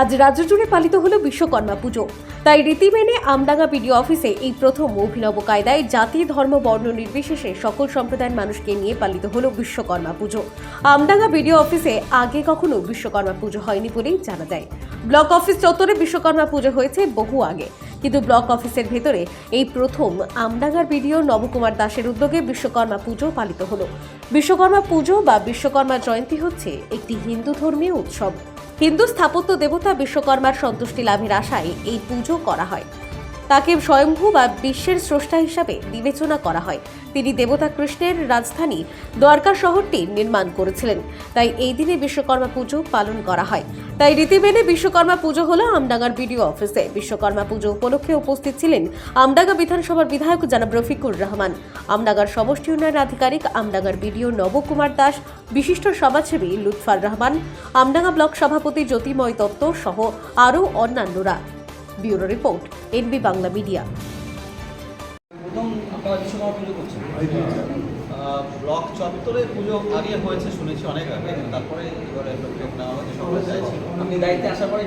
আজ রাজ্য জুড়ে পালিত হলো বিশ্বকর্মা পুজো। তাই রীতি মেনে আমডাঙ্গা বিডিও অফিসে এই প্রথম অভিনব কায়দায় জাতি, ধর্ম, বর্ণ নির্বিশেষে সকল সম্প্রদায়ের মানুষকে নিয়ে পালিত হলো বিশ্বকর্মা পুজো। আমডাঙ্গা বিডিও অফিসে আগে কখনো বিশ্বকর্মা পুজো হয়নি বলেই জানা যায়। ব্লক অফিস চত্বরে বিশ্বকর্মা পুজো হয়েছে বহু আগে। কিন্তু ব্লক অফিসের ভেতরে এই প্রথম আমডাঙ্গার বিডিও নবকুমার দাসের উদ্যোগে বিশ্বকর্মা পুজো পালিত হলো। বিশ্বকর্মা পুজো বা বিশ্বকর্মা জয়ন্তী হচ্ছে একটি হিন্দু ধর্মীয় উৎসব। হিন্দু স্থাপত্য দেবতা বিশ্বকর্মার সন্তুষ্টি লাভের আশায় এই পুজো করা হয়। তাকে স্বয়ংভূ বা বিশ্বের স্রষ্টা হিসাবে বিবেচনা করা হয়। তিনি দেবতা কৃষ্ণের রাজধানী দ্বারকা শহরটি নির্মাণ করেছিলেন। তাই এই দিনে বিশ্বকর্মা পুজো পালন করা হয়। তাই রীতি মেনে বিশ্বকর্মা পুজো হলো আমডাঙ্গার বিডিও অফিসে। বিশ্বকর্মা পুজো উপলক্ষে উপস্থিত ছিলেন আমডাঙ্গা বিধানসভার বিধায়ক জনাব রফিকুর রহমান। আমডাঙ্গার সমষ্টি উন্নয়ন আধিকারিক আমডাঙ্গার বিডিও নবকুমার দাস, বিশিষ্ট সমাজসেবী লুৎফার রহমান, আমডাঙ্গা ব্লক সভাপতি জ্যোতিময় দত্ত সহ আরও অন্যান্যরা। Bureau report NB Bangla media. প্রথম আপনারা বিশ্বকর্মা পুজো করছেন? ব্লক চত্বরে পুজো আগে হয়েছে শুনেছি অনেক আগে তারপরে এবারে নেওয়া হয়েছে সবাই চাইছিল আপনি দায়িত্বে আসার পরে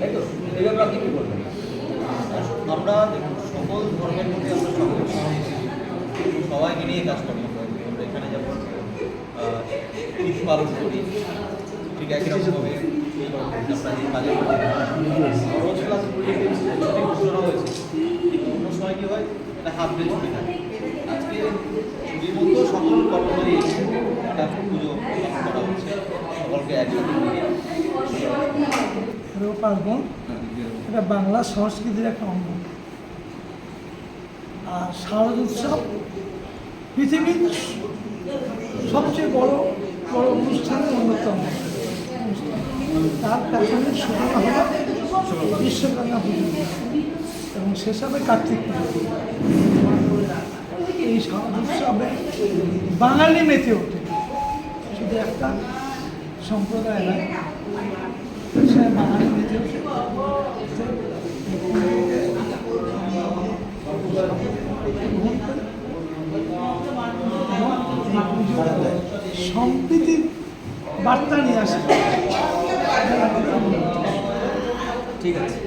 তাই তো? এই ব্যাপারে আপনি কি বলবেন? আমরা দেখুন সকল ধর্মের মধ্যে আমরা সকল সবাইকে নিয়ে কাজকর্ম করি। আমরা এখানে যেমন ঈদ পালন করি ঠিক একই রকমভাবে আমরা এই কাজে ঘোষণা হয়েছে অন্য সময় হয় একটা হাফ থাকে আজকে সকল একটা পুজো করা হচ্ছে সকলকে একসাথে এটা বাংলা সংস্কৃতির একটা অঙ্গ আর শারদ উৎসব পৃথিবীর সবচেয়ে বড় বড় অনুষ্ঠানের অন্যতম। তার পেছনে সূচনা হলো বিশ্বকর্মা এবং শেষ হবে কার্তিক এই শারদ উৎসবে বাঙালি মেতে ওঠে। শুধু একটা সম্প্রদায় নয়, সে বাঙালি মেতে ওঠে। সম্প্রীতির বার্তা নিয়ে আসে। ঠিক আছে।